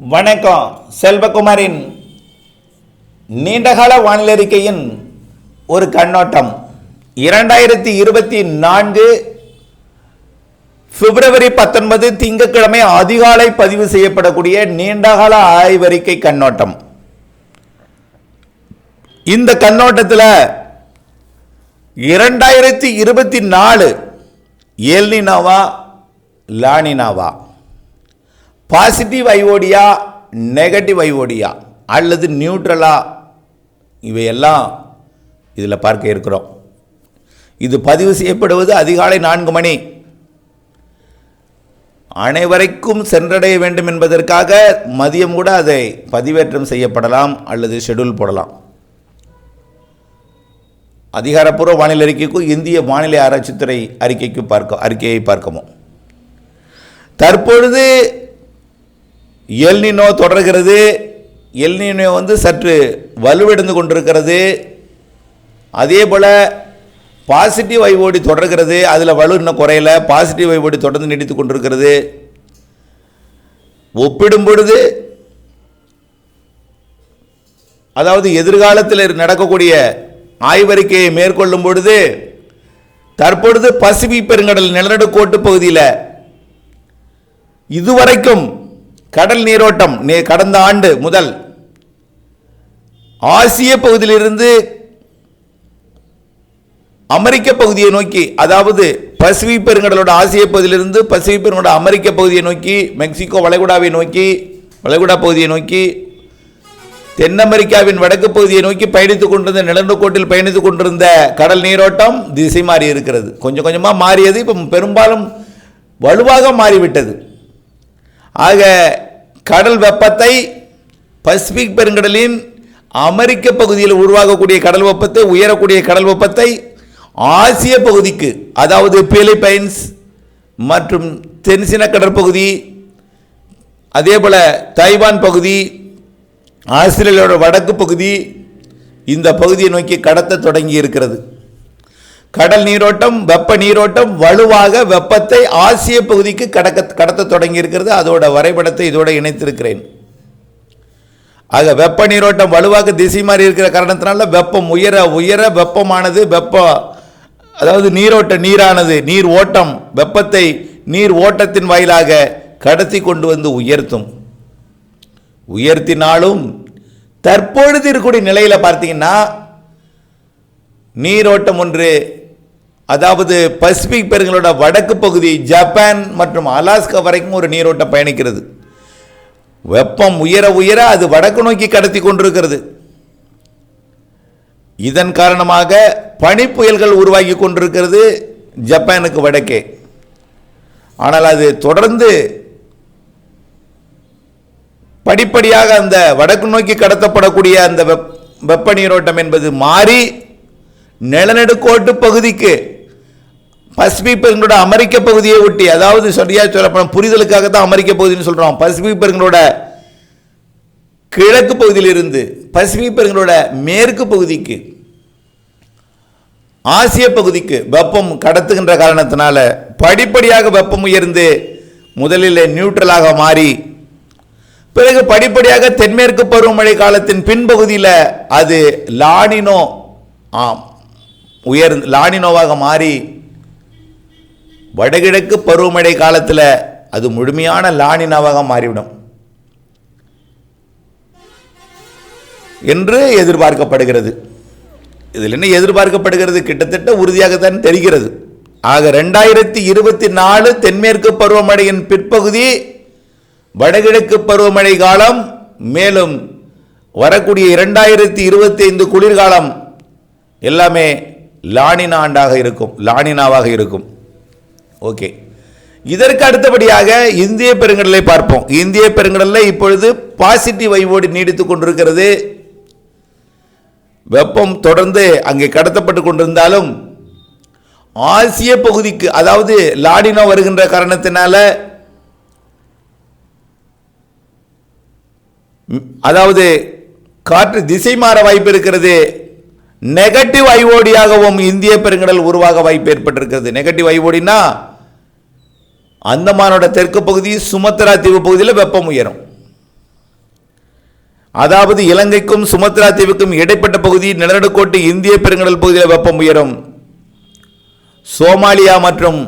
வணக்கம் செல்வகுமாரின் நீண்டகால வானிலறிக்கையின் ஒரு கண்ணோட்டம். இரண்டாயிரத்தி இருபத்தி நான்கு பிப்ரவரி பத்தொன்பது திங்கட்கிழமை அதிகாலை பதிவு செய்யப்படக்கூடிய நீண்டகால ஆய்வறிக்கை கண்ணோட்டம். இந்த கண்ணோட்டத்தில் இரண்டாயிரத்தி இருபத்தி நாலு எல்னினாவா லானினாவா? பாசிட்டிவ் ஐஓடியா நெகட்டிவ் ஐஓடியா அல்லது நியூட்ரலா இவையெல்லாம் இதில் பார்க்க இருக்கிறோம். இது பதிவு செய்யப்படுவது அதிகாலை நான்கு மணி. அனைவரைக்கும் சென்றடைய வேண்டும் என்பதற்காக மதியம் கூட அதை பதிவேற்றம் செய்யப்படலாம் அல்லது ஷெட்யூல் போடலாம். அதிகாரப்பூர்வ வானிலை அறிக்கைக்கும் இந்திய வானிலை ஆராய்ச்சித்துறை அறிக்கைக்கும் பார்க்க அறிக்கையை பார்க்கவும். தற்பொழுது எல்னினோ தொடர்கிறது. எல்னினோ வந்து சற்று வலுவிழந்து கொண்டிருக்கிறது. அதே போல் பாசிட்டிவ் ஐஓடி தொடர்கிறது. அதில் வலு இன்னும் குறையல. பாசிட்டிவ் ஐஓடி தொடர்ந்து நீடித்து கொண்டிருக்கிறது. ஒப்பிடும் பொழுது அதாவது எதிர்காலத்தில் நடக்கக்கூடிய ஆய்வறிக்கையை மேற்கொள்ளும் பொழுது தற்பொழுது பசிபிக் பெருங்கடல் நிலநடுக்கோட்டு பகுதியில் இதுவரைக்கும் கடல் நீரோட்டம் நே- கடந்த ஆண்டு முதல் ஆசிய பகுதியிலிருந்து அமெரிக்க பகுதியை நோக்கி அதாவது பசிபிக் பெருங்கடலோட ஆசிய பகுதியிலிருந்து பசிபிக் பெருங்கடல அமெரிக்க பகுதியை நோக்கி மெக்சிகோ வளைகுடாவை நோக்கி வளைகுடா பகுதியை நோக்கி தென் அமெரிக்காவின் வடக்கு பகுதியை நோக்கி பயணித்துக் கொண்டிருந்த நிலநடுக்கோட்டில் பயணித்துக் கொண்டிருந்த கடல் நீரோட்டம் திசை மாறி இருக்கிறது. கொஞ்சம் கொஞ்சமாக மாறியது இப்போ பெரும்பாலும் வலுவாக மாறிவிட்டது. ஆக கடல் வெப்பத்தை பசிபிக் பெருங்கடலின் அமெரிக்க பகுதியில் உருவாகக்கூடிய கடல் வெப்பத்தை உயரக்கூடிய கடல் வெப்பத்தை ஆசிய பகுதிக்கு அதாவது பிலிப்பைன்ஸ் மற்றும் தென்சின கடற்பகுதி அதே போல் தைவான் பகுதி ஆஸ்திரேலியாவோட வடக்கு பகுதி இந்த பகுதியை நோக்கி கடத்த தொடங்கி இருக்கிறது கடல் நீரோட்டம் வெப்ப நீரோட்டம் வலுவாக வெப்பத்தை ஆசிய பகுதிக்கு கடக்க கடத்த தொடங்கி இருக்கிறது அதோட வரைபடத்தை இதோட இணைத்திருக்கிறேன். ஆக வெப்ப நீரோட்டம் வலுவாக திசை மாறி இருக்கிற காரணத்தினால வெப்பம் உயர உயர வெப்பமானது வெப்ப அதாவது நீரோட்ட நீரானது நீர் ஓட்டம் வெப்பத்தை நீர் ஓட்டத்தின் வாயிலாக கடத்தி கொண்டு வந்து உயர்த்தும். உயர்த்தினாலும் தற்பொழுது இருக்கக்கூடிய நிலையில் பார்த்தீங்கன்னா நீரோட்டம் ஒன்று அதாவது பசிபிக் பெருங்களோட வடக்கு பகுதி ஜப்பான் மற்றும் அலாஸ்கா வரைக்கும் ஒரு நீரோட்டம் பயணிக்கிறது. வெப்பம் உயர உயர அது வடக்கு நோக்கி கடத்தி கொண்டிருக்கிறது. இதன் காரணமாக பனிப்புயல்கள் உருவாகி கொண்டிருக்கிறது ஜப்பானுக்கு வடக்கே. ஆனால் அது தொடர்ந்து படிப்படியாக அந்த வடக்கு நோக்கி கடத்தப்படக்கூடிய அந்த வெப் வெப்ப நீரோட்டம் என்பது மாறி நிலநடுக்கோட்டு பகுதிக்கு பசிபிக் பெருங்களோட அமெரிக்க பகுதியை ஒட்டி அதாவது சரியா சொல்லப்போனால் புரிதலுக்காக தான் அமெரிக்க பகுதின்னு சொல்கிறோம் பசிபிக் பெருங்களோட கிழக்கு பகுதியிலிருந்து பசிபிக் பெருங்களோட மேற்கு பகுதிக்கு ஆசிய பகுதிக்கு வெப்பம் கடத்துகின்ற காரணத்தினால படிப்படியாக வெப்பம் உயர்ந்து முதலில் நியூட்ரலாக மாறி பிறகு படிப்படியாக தென்மேற்கு பருவமழை காலத்தின் பின்பகுதியில் அது லானினோ ஆம் உயர்ந்து லானினோவாக மாறி வடகிழக்கு பருவமழை காலத்தில் அது முழுமையான லானினாவாக மாறிவிடும். என்று எதிர்பார்க்கப்படுகிறது. இதில் என்ன எதிர்பார்க்கப்படுகிறது? கிட்டத்தட்ட உறுதியாகத்தான் தெரிகிறது. ஆக ரெண்டாயிரத்தி இருபத்தி நாலு தென்மேற்கு பருவமழையின் பிற்பகுதி வடகிழக்கு பருவமழை காலம் மேலும் வரக்கூடிய இரண்டாயிரத்தி இருபத்தி ஐந்து குளிர்காலம் எல்லாமே லானினா ஆண்டாக இருக்கும் லானினாவாக இருக்கும். ஓகே. இதற்கு அடுத்தபடியாக இந்திய பெருங்கடலை பார்ப்போம். இந்திய பெருங்கடலில் இப்பொழுது பாசிட்டிவ் வைவோடு நீடித்து கொண்டிருக்கிறது. வெப்பம் தொடர்ந்து அங்கே கடத்தப்பட்டு கொண்டிருந்தாலும் ஆசிய பகுதிக்கு அதாவது லாடினோ வருகின்ற காரணத்தினால அதாவது காற்று திசை மாற வாய்ப்பு இருக்கிறது. நெகட்டிவ் ஐஓடியாகவும் இந்திய பெருங்கடல் உருவாக வாய்ப்பு ஏற்பட்டிருக்கிறது. நெகட்டிவ் ஐஓடினா அந்தமானோட தெற்கு பகுதி சுமத்ரா தீவு பகுதியில் வெப்பம் உயரும். அதாவது இலங்கைக்கும் சுமத்ரா தீவுக்கும் இடைப்பட்ட பகுதி நிலநடுக்கோட்டு இந்திய பெருங்கடல் பகுதியில் வெப்பம் உயரும். சோமாலியா மற்றும்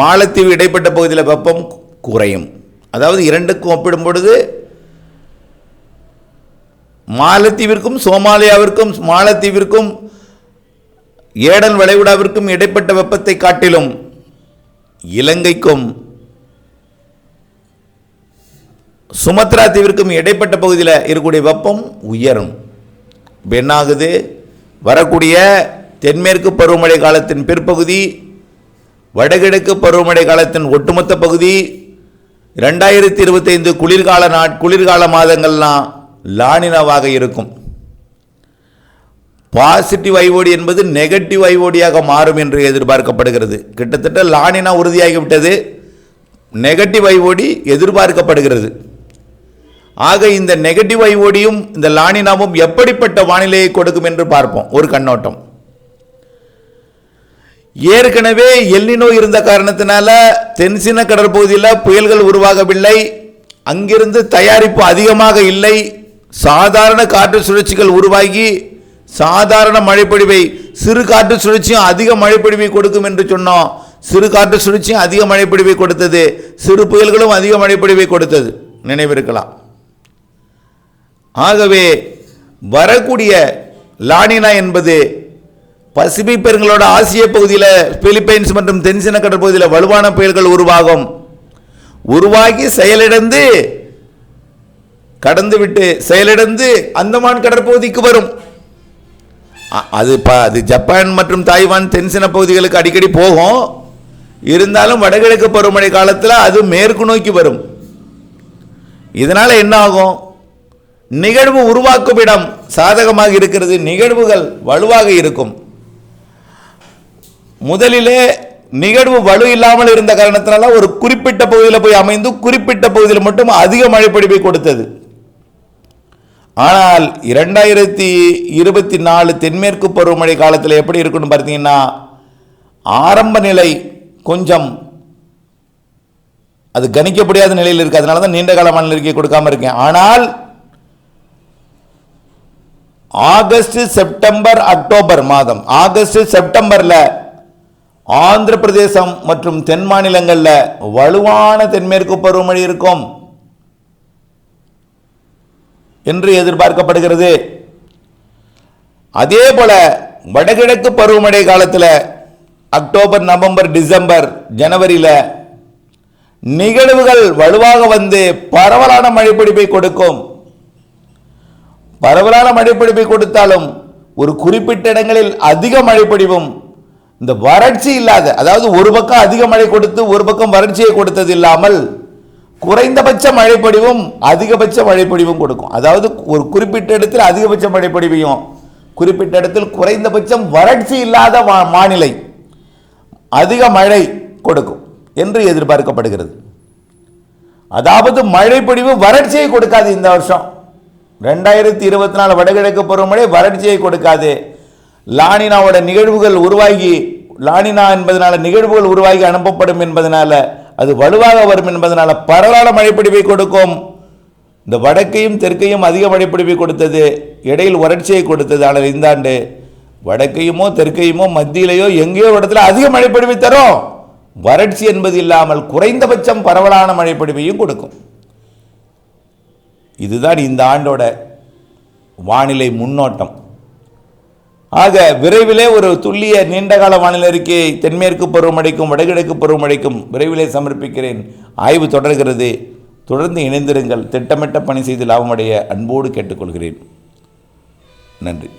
மாலத்தீவு இடைப்பட்ட பகுதியில் வெப்பம் குறையும். அதாவது இரண்டுக்கும் ஒப்பிடும் பொழுது மாலத்தீவிற்கும் சோமாலியாவிற்கும் மாலத்தீவிற்கும் ஏடன் வளைகுடாவிற்கும் இடைப்பட்ட வெப்பத்தை காட்டிலும் இலங்கைக்கும் சுமத்ரா தீவிற்கும் இடைப்பட்ட பகுதியில் இருக்கக்கூடிய வெப்பம் உயரும். இப்ப வரக்கூடிய தென்மேற்கு பருவமழை காலத்தின் பிற்பகுதி வடகிழக்கு பருவமழை காலத்தின் ஒட்டுமொத்த பகுதி ரெண்டாயிரத்தி இருபத்தைந்து குளிர்கால நாட் குளிர்கால மாதங்கள்லாம் லானினாவாக இருக்கும். பாசிட்டிவ் ஐஓடி என்பது நெகட்டிவ் ஐஓடியாக மாறும் என்று எதிர்பார்க்கப்படுகிறது. கிட்டத்தட்ட லானினா உறுதியாகிவிட்டது நெகட்டிவ் ஐஓடி எதிர்பார்க்கப்படுகிறது. ஆக இந்த நெகட்டிவ் ஐஓடியும் இந்த லானினாவும் எப்படிப்பட்ட வானிலையை கொடுக்கும் என்று பார்ப்போம். ஒரு கண்ணோட்டம். ஏற்கனவே எல்லினோ இருந்த காரணத்தினால தென்சின கடற்பகுதியில் புயல்கள் உருவாகவில்லை. அங்கிருந்து தயாரிப்பு அதிகமாக இல்லை. சாதாரண காற்று சுழற்சிகள் உருவாகி சாதாரண மழைப்பொழிவை சிறு காற்று சுழற்சியும் அதிக மழைப்பொழிவை கொடுக்கும் என்று சொன்னோம். சிறு காற்று சுழற்சியும் அதிக மழைப்பொழிவை கொடுத்தது. சிறு புயல்களும் அதிக மழைப்பொழிவை கொடுத்தது. நினைவிருக்கலாம். ஆகவே வரக்கூடிய லானினா என்பது பசிபிக் பெருங்களோட ஆசிய பகுதியில் பிலிப்பைன்ஸ் மற்றும் தென்சின கடற்பகுதியில் வலுவான புயல்கள் உருவாகும். உருவாகி செயலிழந்து கடந்து விட்டு செயலிழந்து அந்தமான் கடற்பகுதிக்கு வரும். அது ப அது ஜப்பான் மற்றும் தாய்வான் தென்சின பகுதிகளுக்கு அடிக்கடி போகும். இருந்தாலும் வடகிழக்கு பருவமழை காலத்தில் அது மேற்கு நோக்கி வரும். இதனால் என்ன ஆகும் நிகழ்வு உருவாக்கும் இடம் சாதகமாக இருக்கிறது நிகழ்வுகள் வலுவாக இருக்கும். முதலிலே நிகழ்வு வலு இல்லாமல் இருந்த காரணத்தினால ஒரு குறிப்பிட்ட பகுதியில் போய் அமைந்து குறிப்பிட்ட பகுதியில் மட்டும் அதிக மழைப்பொழிவை கொடுத்தது. ஆனால் இரண்டாயிரத்தி இருபத்தி நாலு தென்மேற்கு பருவமழை காலத்தில் எப்படி இருக்குன்னு பார்த்தீங்கன்னா ஆரம்ப நிலை கொஞ்சம் அது கணிக்க முடியாத நிலையில் இருக்கு. அதனால தான் நீண்ட கால வானிலை அறிக்கை கொடுக்காம இருக்கேன். ஆனால் ஆகஸ்ட் செப்டம்பர் அக்டோபர் மாதம் ஆகஸ்ட் செப்டம்பரில் ஆந்திர பிரதேசம் மற்றும் தென் மாநிலங்களில் வலுவான தென்மேற்கு பருவமழை இருக்கும். என்று எதிர்பார்க்கப்படுகிறது. அதே போல வடகிழக்கு பருவமழை காலத்தில் அக்டோபர் நவம்பர் டிசம்பர் ஜனவரியில் நிகழ்வுகள் வலுவாக வந்து பரவலான மழைப்பிடிப்பை கொடுக்கும். பரவலான மழைப்பிடிப்பை கொடுத்தாலும் ஒரு குறிப்பிட்ட இடங்களில் அதிக மழைப்பிடிவும் இந்த வறட்சி இல்லாத அதாவது ஒரு பக்கம் அதிக மழை கொடுத்து ஒரு பக்கம் வறட்சியை கொடுத்தது இல்லாமல் குறைந்தபட்ச மழைப்பொழிவும் அதிகபட்ச மழைப்பொழிவும் கொடுக்கும். அதாவது ஒரு குறிப்பிட்ட இடத்தில் அதிகபட்ச மழைப்பொழிவையும் குறிப்பிட்ட இடத்தில் குறைந்தபட்சம் வறட்சி இல்லாத மாநிலை அதிக மழை கொடுக்கும் என்று எதிர்பார்க்கப்படுகிறது. அதாவது மழைப்பொழிவு வறட்சியை கொடுக்காது இந்த வருஷம். ரெண்டாயிரத்தி இருபத்தி நாலு வடகிழக்கு பருவமழை வறட்சியை கொடுக்காது. லானினாவோட நிகழ்வுகள் உருவாகி லானினா என்பதனால நிகழ்வுகள் உருவாகி அனுப்பப்படும் என்பதனால அது வலுவாக வரும் என்பதனால் பரவலான மழைப்பிடிப்பை கொடுக்கும். இந்த வடக்கையும் தெற்கையும் அதிக மழைப்பிடிப்பை கொடுத்தது. இடையில் வறட்சியை கொடுத்தது. ஆனால் இந்த ஆண்டு வடக்கையுமோ தெற்கையுமோ மத்தியிலேயோ எங்கேயோ ஒரு இடத்துல அதிக மழைப்பிடிப்பை தரும். வறட்சி என்பது இல்லாமல் குறைந்தபட்சம் பரவலான மழைப்பிடிவையும் கொடுக்கும். இதுதான் இந்த ஆண்டோட வானிலை முன்னோட்டம். ஆக விரைவிலே ஒரு துல்லிய நீண்டகால வானிலை அறிக்கையை தென்மேற்கு பருவமழைக்கும் வடகிழக்கு பருவமழைக்கும் விரைவிலே சமர்ப்பிக்கிறேன். ஆய்வு தொடர்கிறது. தொடர்ந்து இணைந்திருங்கள். திட்டமிட்ட பணி செய்து லாபமடைய அன்போடு கேட்டுக்கொள்கிறேன். நன்றி.